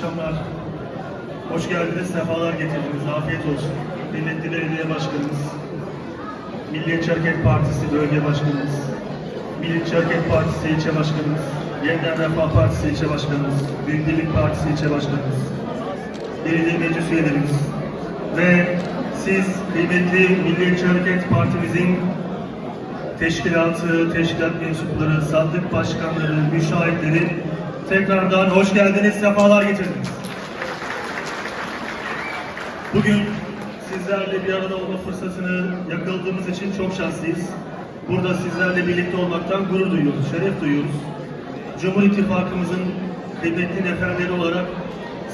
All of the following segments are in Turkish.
akşamlar. Hoş geldiniz, sefalar getirdiniz. Afiyet olsun. Kıymetli Belediye Başkanımız, Milliyetçi Hareket Partisi Bölge Başkanımız, Milliyetçi Hareket Partisi İlçe Başkanımız, Yeniden Refah Partisi İlçe Başkanımız, Büyük Birlik Partisi İlçe Başkanımız, belediye meclis üyelerimiz ve siz kıymetli Milliyetçi Hareket Partimizin teşkilatı, teşkilat mensupları, sandık başkanları, müşahitleri tekrardan hoş geldiniz, sefalar getirdiniz. Bugün sizlerle bir arada olma fırsatını yakaladığımız için çok şanslıyız. Burada sizlerle birlikte olmaktan gurur duyuyoruz, şeref duyuyoruz. Cumhur İttifakımızın kıymetli neferleri olarak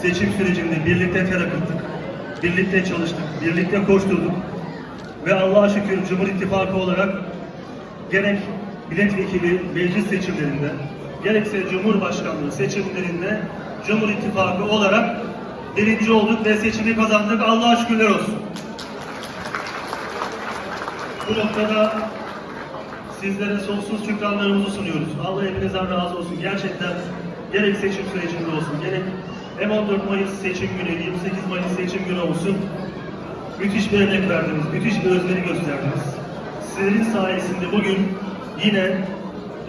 seçim sürecinde birlikte ter akıttık, birlikte çalıştık, birlikte koşturduk. Ve Allah'a şükür Cumhur İttifakı olarak gerek milletvekili meclis seçimlerinde, gerekse Cumhurbaşkanlığı seçimlerinde Cumhur İttifakı olarak birinci olduk ve seçimi kazandık. Allah'a şükürler olsun. Bu noktada sizlere sonsuz şükranlarımızı sunuyoruz. Allah hepinizden razı olsun. Gerçekten gerek seçim sürecinde olsun, gerek hem 14 Mayıs seçim günü, 28 Mayıs seçim günü olsun, müthiş bir emek verdiniz, müthiş bir özveri gösterdiniz. Sizlerin sayesinde bugün yine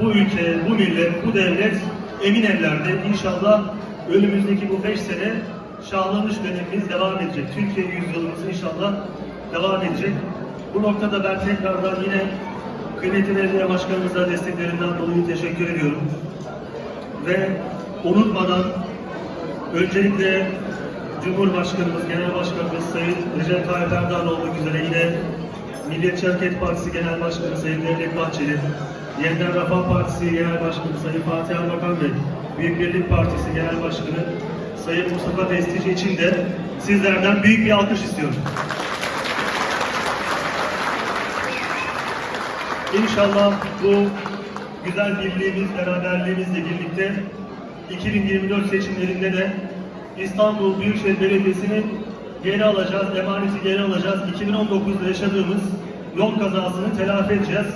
bu ülke, bu millet, bu devlet emin ellerde inşallah önümüzdeki bu 5 sene şahlanış dönemimiz devam edecek. Türkiye yüzyılımız inşallah devam edecek. Bu noktada ben tekrardan yine kıymetli belediye başkanımıza desteklerinden dolayı teşekkür ediyorum. Ve unutmadan öncelikle Cumhurbaşkanımız, Genel Başkanımız Sayın Recep Tayyip Erdoğan olmak üzere yine Milliyetçi Hareket Partisi Genel Başkanı Sayın Devlet Bahçeli, Yeniden Refah Partisi Genel Başkanı Sayın Fatih Erbakan ve Büyük Birlik Partisi Genel Başkanı Sayın Mustafa Destici için de sizlerden büyük bir alkış istiyorum. İnşallah bu güzel birliğimiz, beraberliğimizle birlikte 2024 seçimlerinde de İstanbul Büyükşehir Belediyesi'ni geri alacağız, emaneti geri alacağız. 2019'da yaşadığımız yol kazasını telafi edeceğiz.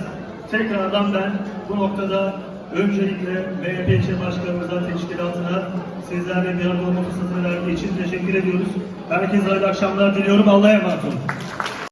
Tekrardan ben bu noktada öncelikle MHP ilçe başkanımıza, teşkilatına sizlerle bir arada olma verdiği için teşekkür ediyoruz. Herkese hayırlı akşamlar diliyorum. Allah'a emanet olun.